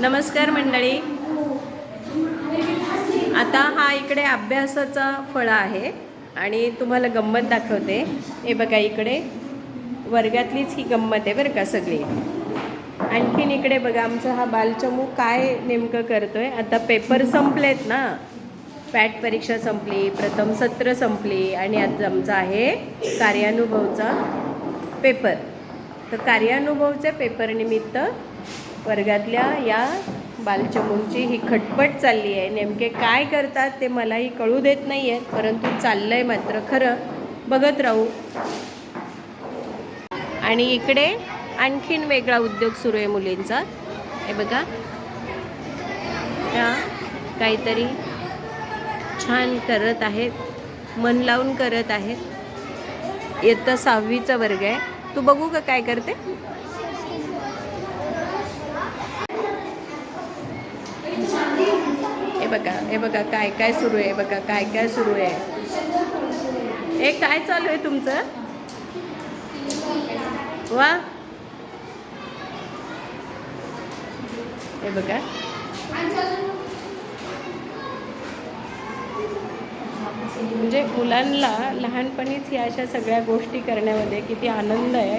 नमस्कार मंडळी. आता हा इकडे अभ्यासाचा फळ आहे आणि तुम्हाला गंमत दाखवते. हे बघा इकडे. वर्गातलीच ही गंमत आहे बरं का सगळी. आणखीन इकडे बघा आमचा हा बालचमू काय नेमकं करतो आहे आता पेपर संपलेत ना. पॅट परीक्षा संपली प्रथम सत्र संपली आणि आज आमचा आहे कार्यानुभवचा पेपर. तर कार्यानुभवच्या पेपरनिमित्त वर्गातल्या या बालचमूंची ही खटपट चालली आहे. नेमके काय करतात ते मलाही कळू देत नाही आहेत परंतु चाललं आहे मात्र खरं. बघत राहू. आणि इकडे आणखीन वेगळा उद्योग सुरू आहे मुलींचा. हे बघा. त्या काहीतरी छान करत आहेत मन लावून करत आहेत. इयत्ता सहावीचा वर्ग आहे. तू बघू का काय करते? बघा हे बघा काय काय सुरू आहे बघा काय काय सुरू आहे. हे काय चालू आहे तुमचं? वा. हे बघा. म्हणजे मुलांना लहानपणीच ह्या अशा सगळ्या गोष्टी करण्यामध्ये किती आनंद आहे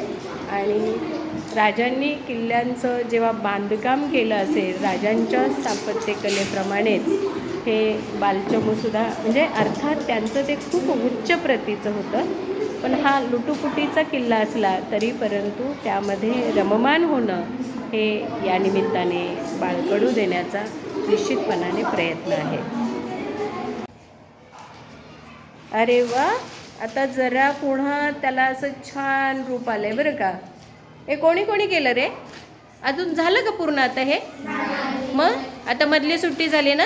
आणि राजांनी किल्ल्यांचं जेव्हा बांधकाम केलं असेल राजांच्या स्थापत्यकलेप्रमाणेच हे बालचमूसुद्धा म्हणजे अर्थात त्यांचं ते खूप उच्च प्रतीचं होतं. पण हा लुटुपुटीचा किल्ला असला तरी परंतु त्यामध्ये रममान होणं हे या निमित्ताने बाळकडू देण्याचा निश्चितपणाने प्रयत्न आहे. अरे वा! आता जरा पुन्हा त्याला असं छान रूप आलं आहे बरं का? हे कोणी कोणी केलं रे? अजून झालं का पूर्ण आता हे? मग? आता मधली सुट्टी झाली ना?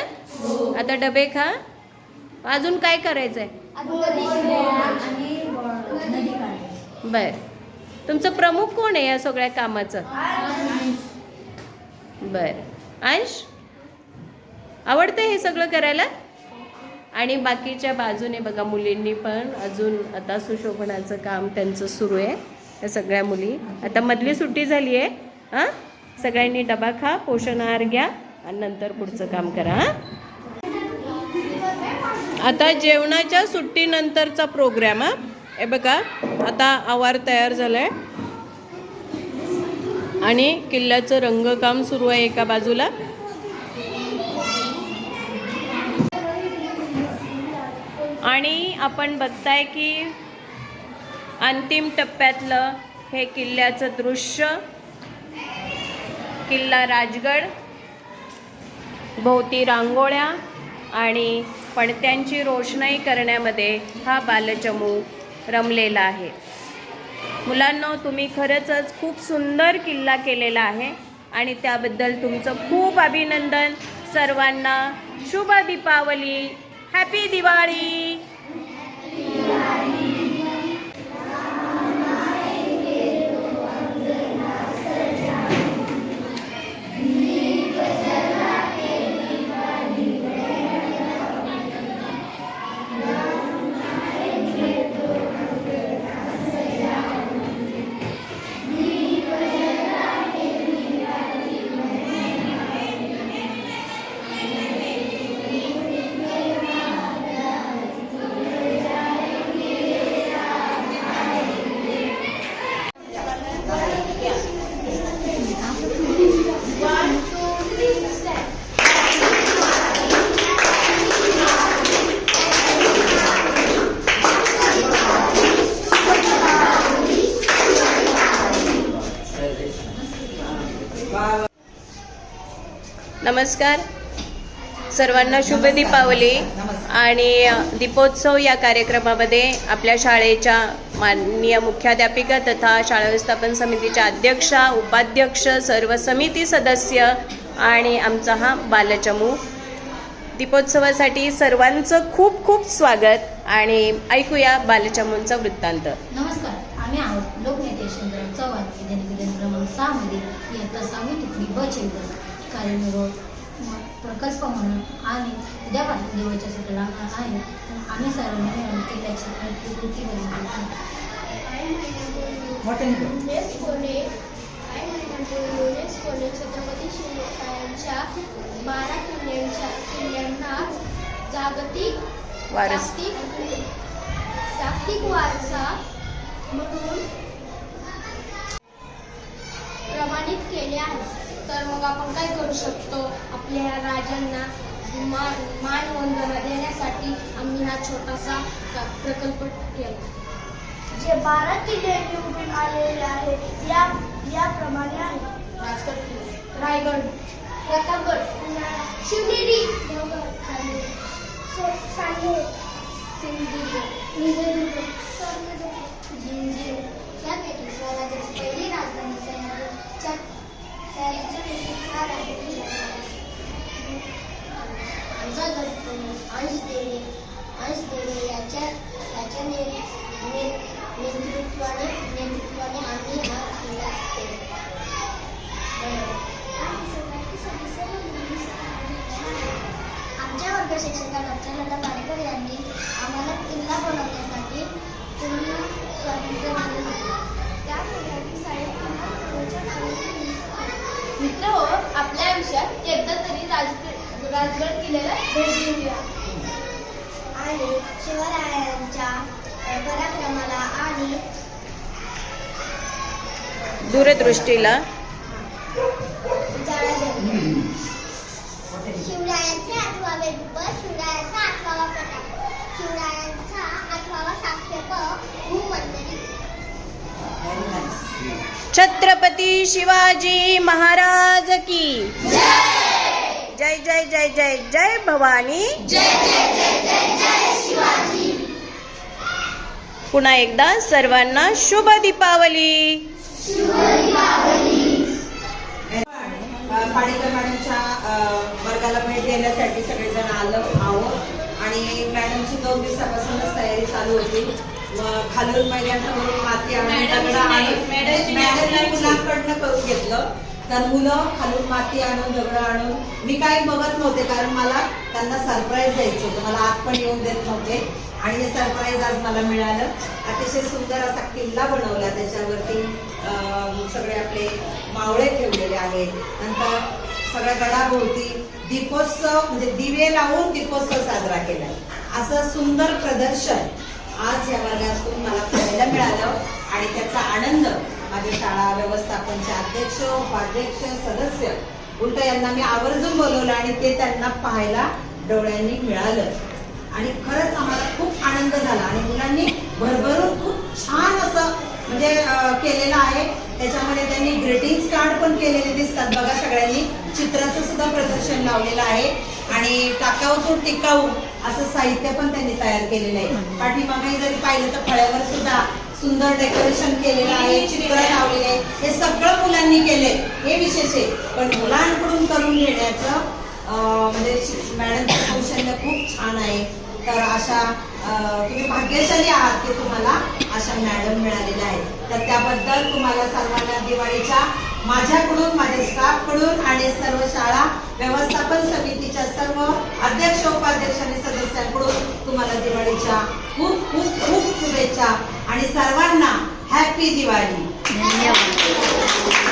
आता डबे खा. अजून काय करायचं आहे बर. तुमचं प्रमुख कोण आहे या सगळ्या कामाचं? बर. अंश? आवडतं हे सगळं करायला? आणि बाकीच्या बाजूने बघा मुलींनी पण अजून आता सुशोभनाचं काम त्यांचं सुरू आहे. त्या सगळ्या मुली. आता मधली सुट्टी झाली आहे हां? सगळ्यांनी डबा खा पोषण आहार घ्या आणि नंतर पुढचं काम करा हां? आता जेवणाच्या सुट्टीनंतरचा प्रोग्राम हा? हे बघा आता आवार तयार झाला आहे आणि किल्ल्याचं रंगकाम सुरू आहे एका बाजूला. आणि आपण बघताय की अंतिम टप्प्यातलं हे किल्ल्याचं दृश्य किल्ला राजगड भोवती रांगोळ्या आणि पणत्यांची रोषणाई करण्यामध्ये हा बालचमू रमलेला आहे. मुलांनो तुम्ही खरंचच खूप सुंदर किल्ला केलेला आहे आणि त्याबद्दल तुमचं खूप अभिनंदन. सर्वांना शुभ दीपावली. हॅपी दिवाळी! नमस्कार. सर्वांना शुभ दीपावली आणि दीपोत्सव या कार्यक्रमामध्ये आपल्या शाळेच्या माननीय मुख्याध्यापिका तथा शाळा व्यवस्थापन समितीच्या अध्यक्षा उपाध्यक्ष सर्व समिती सदस्य आणि आमचा हा बालचमू. दीपोत्सवासाठी सर्वांचं खूप खूप स्वागत आणि ऐकूया बालचमूंचा वृत्तांत. नमस्कार. आम्ही आहोत लोकनेते चव्हाण विद्यानिकेतन इयत्ता सहावी तुकडी ब कार्यनिर्वाह म- प्रकल्प म्हणून आणि उद्यापासून दिवाळीच्या सुट्ट्या लागणार आहे. आम्ही सर्वांनी मिळून किल्ल्याची प्रतिकृती बनवली आहे. युनेस्कोने छत्रपती शिवरायांच्या बारा किल्ल्यांच्या किल्ल्यांना जागतिक वारस. जागतिक जागतिक वारसा म्हणून प्रमाणित केले आहे. तर मग आपण काय करू शकतो? आपल्या राजांना मान मानवंदना देण्यासाठी आम्ही हा छोटासा प्रकल्प केला जे बारा किल्ले निवडून आलेले आहेत या याप्रमाणे आहे. राजगड रायगड प्रतापगड. शिवनेरी. सांगे सिंधुदुर्ग. विजयदुर्ग जिंजीर. यापैकी स्वराज्याची पहिली राजधानी सह्याद्रीच्या सह्याद्रीच्या देशात हा राजधानी आमचा गडकरी अंश देणे अंश देणे याच्या याच्या ने- ने- नेतृत्वाने नेतृत्वाने आम्ही हा किल्ला केला. आमच्या वर्ग शिक्षिका डॉक्टर लता पारेकर यांनी आम्हाला किल्ला बनवण्यासाठी पूर्ण स्वातंत्र्य दिले होते. त्या मुलांनी मित्र हो आपल्या आयुष्यात एकदा तरी राजगड राजगड किल्ल्याला भेट देऊया. आणि शिवरायांच्या पराक्रमाला आणि दूरदृष्टीला जाळ्या द्याव्या शिवरायांचे आठवावे रूप शिवरायांचा आठवावा प्रताप शिवरायांचा छत्रपती शिवाजी महाराज की. जय जय जय जय जय भवानी. पुन्हा एकदा सर्वांना शुभ दीपावली. पाडेकर मॅडमच्या वर्गाला भेट देण्यासाठी सगळेजण आलो आहोत. आणि मॅडमची दोन दिवसापासूनच तयारी चालू होती. खालून मैदानावरून माती आणून मुलांकडनं करून घेतलं. तर मुलं खालून माती आणून दगडं आणून मी काही बघत नव्हते कारण मला त्यांना सरप्राईज द्यायचं होतं. मला आत पण येऊन देत नव्हते. आणि हे सरप्राईज आज मला मिळालं. अतिशय सुंदर असा किल्ला बनवला त्याच्यावरती सगळे आपले मावळे ठेवलेले आहेत. नंतर सगळ्या गडाभोवती दीपोत्सव म्हणजे दिवे लावून दीपोत्सव साजरा केला. असं सुंदर प्रदर्शन आज या आणि त्याचा आनंद माझे शाळा व्यवस्थापनचे अध्यक्ष उपाध्यक्ष सदस्य उलट यांना मी आवर्जून बोलवलं आणि ते त्यांना पाहायला डोळ्यांनी मिळालं. आणि खरंच आम्हाला खूप आनंद झाला आणि मुलांनी भरभरून खूप छान असं म्हणजे केलेलं आहे. त्याच्यामध्ये त्यांनी ग्रीटिंग्स कार्ड पण केलेले दिसतात. बघा सगळ्यांनी चित्राचं सुद्धा प्रदर्शन लावलेलं आहे. आणि टाकाऊतून टिकाऊ असं साहित्य पण त्यांनी तयार केलेलं आहे. पाठीमागे जरी पाहिलं तर फळ्यावर सुद्धा सुंदर डेकोरेशन केलेलं आहे चित्र लावलेले आहे. हे सगळं मुलांनी केले हे विशेष आहे. पण मुलांकडून करून घेण्याचं म्हणजे मॅडमचं कौशल्य खूप छान आहे. तर अशा तुम्ही भाग्यशाली आहात की तुम्हाला अशा मॅडम मिळालेल्या आहेत. तर त्याबद्दल तुम्हाला सर्वांना दिवाळीच्या माझ्याकडून माझ्या स्टाफकडून आणि सर्व शाळा व्यवस्थापन समितीच्या सर्व अध्यक्ष उपाध्यक्ष आणि सदस्यांकडून तुम्हाला दिवाळीच्या खूप खूप खूप शुभेच्छा. आणि सर्वांना हॅपी दिवाळी. धन्यवाद.